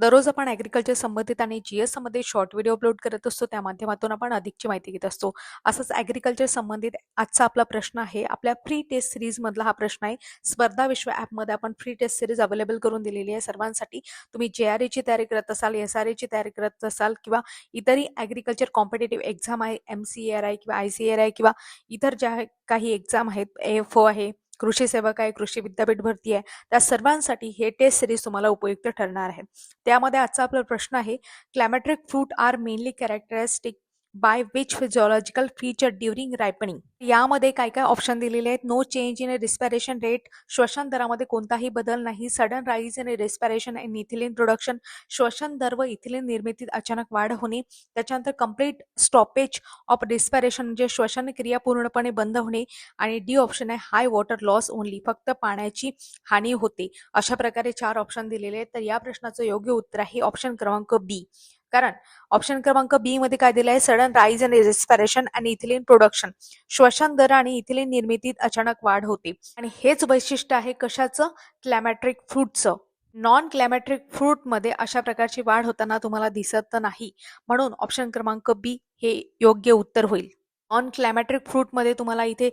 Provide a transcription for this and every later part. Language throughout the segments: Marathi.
दररोज आपण ॲग्रिकल्चर संबंधित आणि जी एसमध्ये शॉर्ट व्हिडिओ अपलोड करत असतो त्या माध्यमातून आपण अधिकची माहिती घेत असतो. असंच ॲग्रिकल्चर संबंधित आजचा आपला प्रश्न आहे. आपल्या फ्री टेस्ट सिरीजमधला हा प्रश्न आहे. स्पर्धा विश्व ॲपमध्ये आपण फ्री टेस्ट सिरीज अवेलेबल करून दिलेली आहे. सर्वांसाठी तुम्ही जे आर एची तयारी करत असाल एस आर एची तयारी करत असाल किंवा इतरही ॲग्रिकल्चर कॉम्पिटेटिव्ह एक्झाम आहे एम सी ए आर आहे किंवा आय सी ए आर आहे किंवा इतर ज्या काही एक्झाम आहेत एफ ओ आहे कृषी सेवक आहे कृषी विद्यापीठ भरती आहे त्या सर्वांसाठी हे टेस्ट सिरीज तुम्हाला उपयुक्त ठरणार आहे. त्यामध्ये आजचा आपला प्रश्न आहे climacteric fruit are mainly characteristic by which physiological feature during ripening यामध्ये काय काय ऑप्शन दिलेले आहेत? No change in respiration rate श्वसन दरामध्ये कोणताही बदल नाही. Sudden rise in respiration in ethylene production श्वसन दर व इथिलिन निर्मितीत अचानक वाढ होणे. त्याच्यानंतर कंप्लीट स्टॉपेज ऑफ रिस्पिरेशन म्हणजे श्वसन क्रिया पूर्णपणे बंद होणे. आणि डी ऑप्शन आहे हाय वॉटर लॉस ओनली फक्त पाण्याची हानी होते. अशा प्रकारे चार ऑप्शन दिलेले आहेत. तर या प्रश्नाचं योग्य उत्तर आहे ऑप्शन क्रमांक बी कारण ऑप्शन क्रमांक बी मध्ये काय दिलं आहे सडन राईज अँड रेस्पिरेशन आणि इथिलिन प्रोडक्शन श्वसन दर आणि इथिलिन निर्मितीत अचानक वाढ होते. आणि हेच वैशिष्ट्य आहे कशाचं? क्लॅमॅट्रिक फ्रूटचं नॉन क्लॅमॅट्रिक फ्रूटमध्ये अशा प्रकारची वाढ होताना तुम्हाला दिसत नाही. म्हणून ऑप्शन क्रमांक बी हे योग्य उत्तर होईल. नॉन क्लॅमॅट्रिक फ्रूटमध्ये तुम्हाला इथे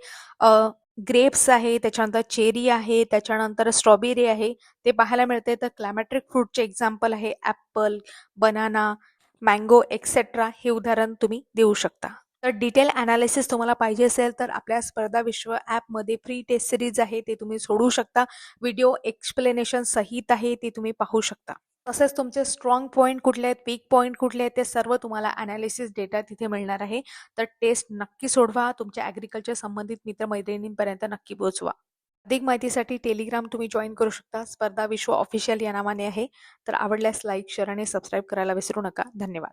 ग्रेप्स आहे त्याच्यानंतर चेरी आहे त्याच्यानंतर स्ट्रॉबेरी आहे. ते पाहायला मिळते. तर क्लॅमॅट्रिक फ्रूटचे एक्झाम्पल आहे ॲपल बनाना मँगो एक्सेट्रा हे उदाहरण तुम्ही देऊ शकता. तर डिटेल अनालिसिस तुम्हाला पाहिजे असेल तर आपल्या स्पर्धा विश्व ॲपमध्ये फ्री टेस्ट सिरीज आहे ते तुम्ही सोडू शकता. व्हिडिओ एक्सप्लेनेशन सहित आहे ते तुम्ही पाहू शकता. तसेच तुमचे स्ट्रॉंग पॉईंट कुठले आहेत वीक पॉईंट कुठले आहेत ते सर्व तुम्हाला अनालिसिस डेटा तिथे मिळणार आहे. तर टेस्ट नक्की सोडवा तुमच्या ॲग्रिकल्चर संबंधित मित्रमैत्रिणींपर्यंत नक्की पोहोचवा. अधिक माहितीसाठी टेलिग्राम तुम्ही जॉईन करू शकता. स्पर्धा विश्व ऑफिशियल या नावाने आहे. तर आवडल्यास लाईक शेअर आणि सबस्क्राईब करायला विसरू नका. धन्यवाद.